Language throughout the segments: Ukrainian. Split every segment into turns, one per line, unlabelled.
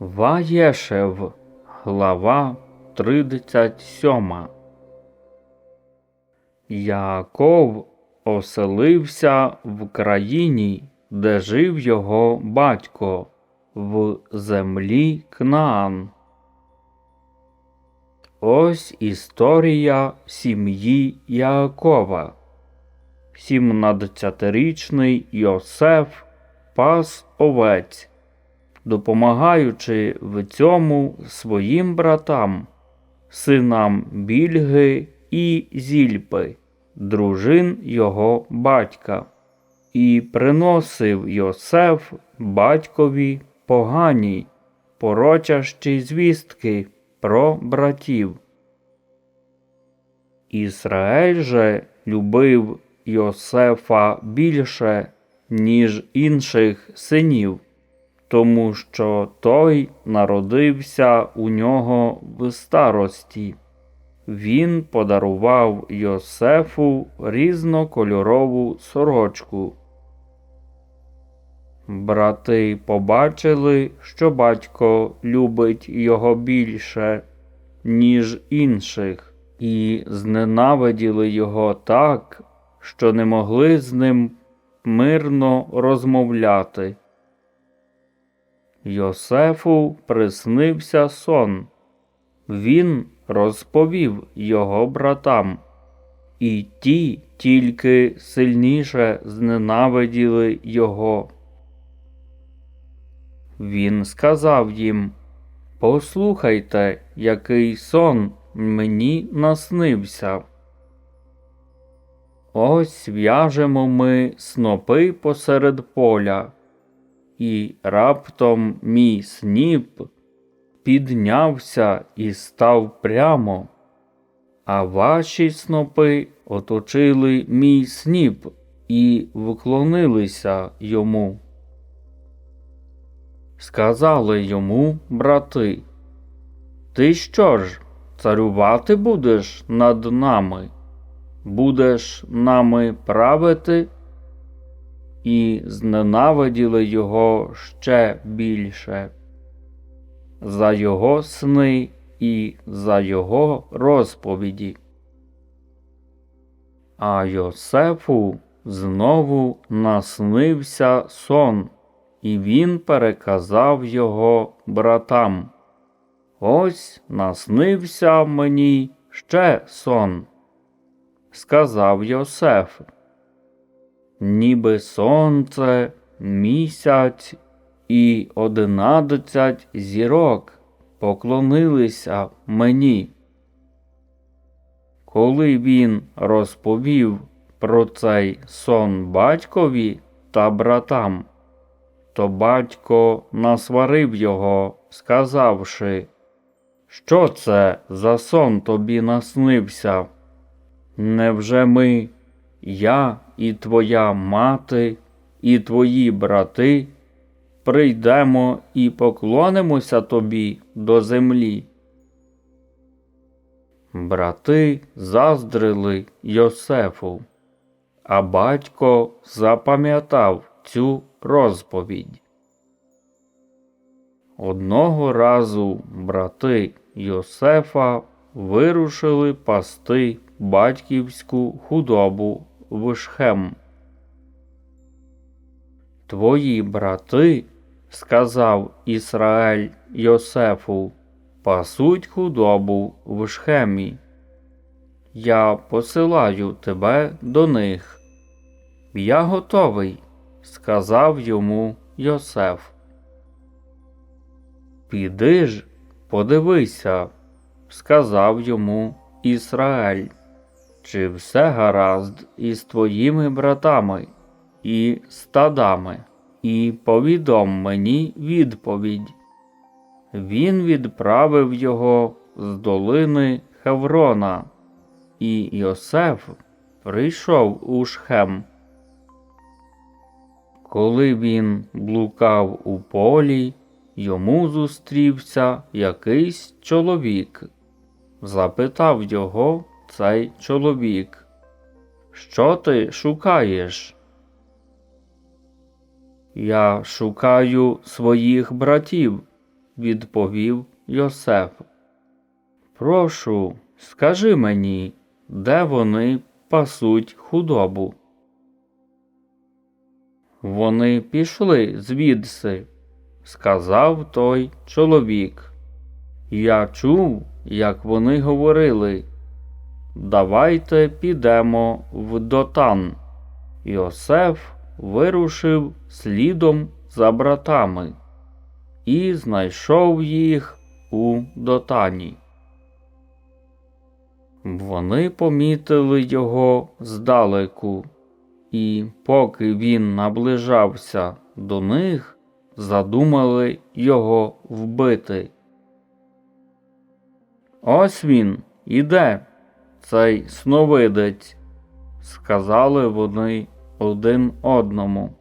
Ваєшев, глава 37. Яков оселився в країні, де жив його батько, в землі Кнаан. Ось історія сім'ї Якова. Сімнадцятирічний Йосеф пас овець допомагаючи в цьому своїм братам, синам Більги і Зільпи, дружин його батька, і приносив Йосеф батькові погані, порочащі звістки про братів. Ізраїль же любив Йосефа більше, ніж інших синів тому що той народився у нього в старості. Він подарував Йосефу різнокольорову сорочку. Брати побачили, що батько любить його більше, ніж інших, і зненавиділи його так, що не могли з ним мирно розмовляти. Йосефу приснився сон. Він розповів його братам, і ті тільки сильніше зненавиділи його. Він сказав їм Послухайте, який сон мені наснився. Ось в'яжемо ми снопи посеред поля і раптом мій сніп піднявся і став прямо, а ваші снопи оточили мій сніп і вклонилися йому. Сказали йому брати, Ти що ж, царювати будеш над нами? Будеш нами правити? І зненавиділи його ще більше. За його сни і за його розповіді. А Йосефу знову наснився сон, і він переказав його братам. Ось наснився мені ще сон. Сказав Йосеф ніби сонце, місяць і одинадцять зірок поклонилися мені. Коли він розповів про цей сон батькові та братам, то батько насварив його, сказавши, що це за сон тобі наснився? Невже ми, я і твоя мати, і твої брати, прийдемо і поклонимося тобі до землі. Брати заздрили Йосефу, а батько запам'ятав цю розповідь. Одного разу брати Йосефа вирушили пасти батьківську худобу Вишхем. Твої брати, сказав Ісраїль Йосефу, пасуть худобу в Шхемі. Я посилаю тебе до них. Я готовий, сказав йому Йосеф. Піди ж, подивися, сказав йому Ісраїль чи все гаразд із твоїми братами і стадами, і повідом мені відповідь. Він відправив його з долини Хеврона, і Йосеф прийшов у Шхем. Коли він блукав у полі, йому зустрівся якийсь чоловік, запитав його, цей чоловік. Що ти шукаєш? Я шукаю своїх братів, відповів Йосеф. Прошу, скажи мені, де вони пасуть худобу. Вони пішли звідси, сказав той чоловік. Я чув, як вони говорили. Давайте підемо в дотан. Йосеф вирушив слідом за братами і знайшов їх у дотані. Вони помітили його здалеку, і поки він наближався до них, задумали його вбити. Ось він іде, цей сновидець, сказали вони один одному.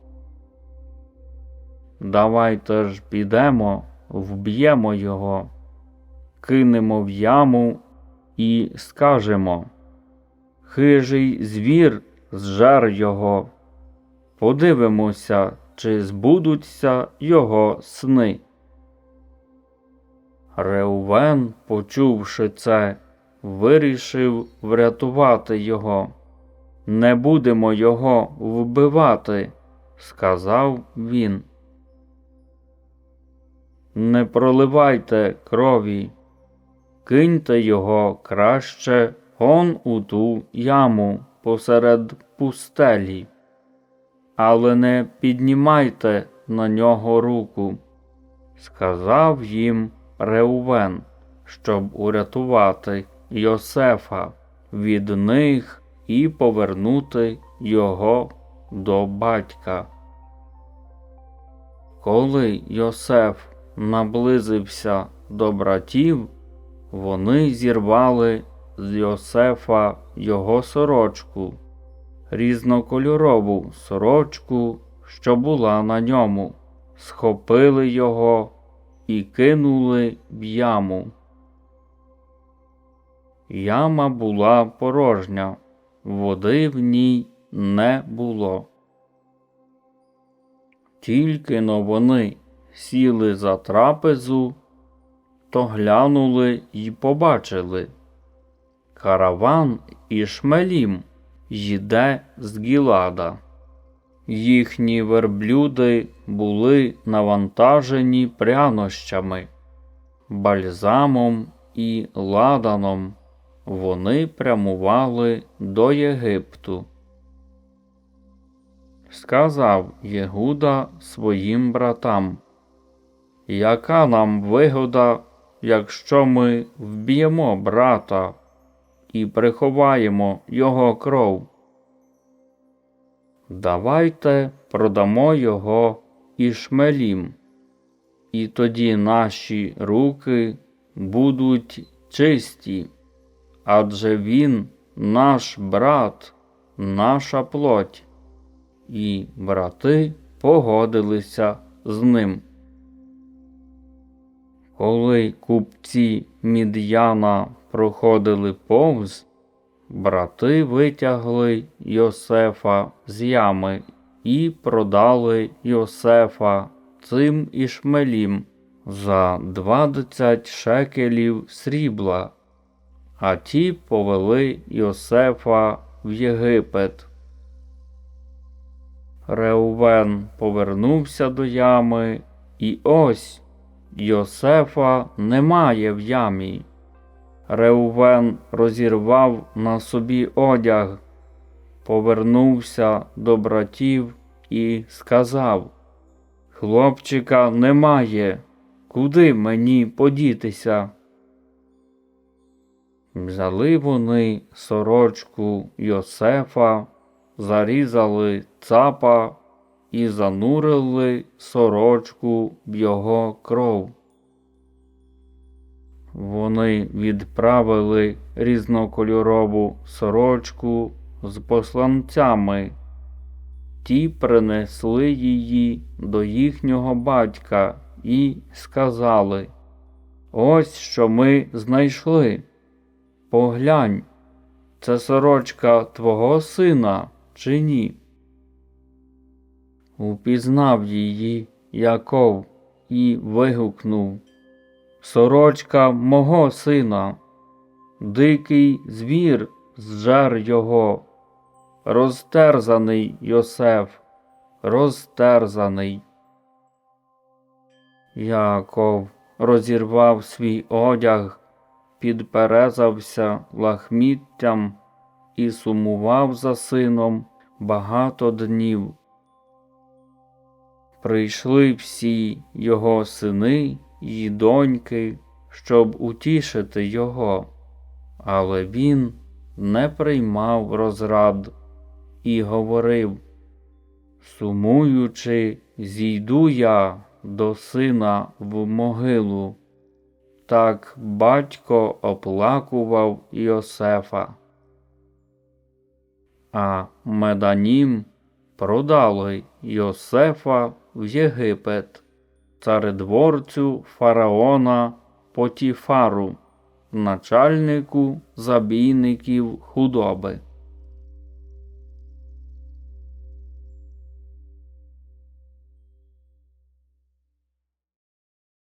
Давайте ж підемо, вб'ємо його, кинемо в яму і скажемо Хижий звір зжар його. Подивимося, чи збудуться його сни. Реувен, почувши це, вирішив врятувати його. Не будемо його вбивати, сказав він. Не проливайте крові, киньте його краще он у ту яму посеред пустелі, але не піднімайте на нього руку, сказав їм Реувен, щоб урятувати Йосефа від них і повернути його до батька. Коли Йосеф наблизився до братів, вони зірвали з Йосефа його сорочку, різнокольорову сорочку, що була на ньому, схопили його і кинули в яму. Яма була порожня, води в ній не було. Тільки но вони сіли за трапезу, то глянули й побачили. Караван Ішмелім їде з Гілада. Їхні верблюди були навантажені прянощами, бальзамом і ладаном. Вони прямували до Єгипту. Сказав Єгуда своїм братам, Яка нам вигода, якщо ми вб'ємо брата і приховаємо його кров? Давайте продамо його Ішмелім, і тоді наші руки будуть чисті, адже він наш брат, наша плоть. І брати погодилися з ним. Коли купці Мід'яна проходили повз, брати витягли Йосефа з ями і продали Йосефа цим ішмелім за двадцять шекелів срібла, а ті повели Йосефа в Єгипет. Реувен повернувся до ями, і ось Йосефа немає в ямі. Реувен розірвав на собі одяг, повернувся до братів і сказав Хлопчика немає, куди мені подітися? Взяли вони сорочку Йосефа, зарізали цапа і занурили сорочку в його кров. Вони відправили різнокольорову сорочку з посланцями. Ті принесли її до їхнього батька і сказали Ось що ми знайшли. Поглянь, це сорочка твого сина чи ні? Упізнав її Яков і вигукнув сорочка мого сина. Дикий звір зжер його. Розтерзаний Йосеф, розтерзаний. Яков розірвав свій одяг, підперезався лахміттям і сумував за сином багато днів. Прийшли всі його сини й доньки, щоб утішити його, але він не приймав розрад і говорив, сумуючи, зійду я до сина в могилу. Так батько оплакував Йосефа. А Меданім продали Йосефа в Єгипет, царедворцю фараона Потіфару, начальнику забійників худоби.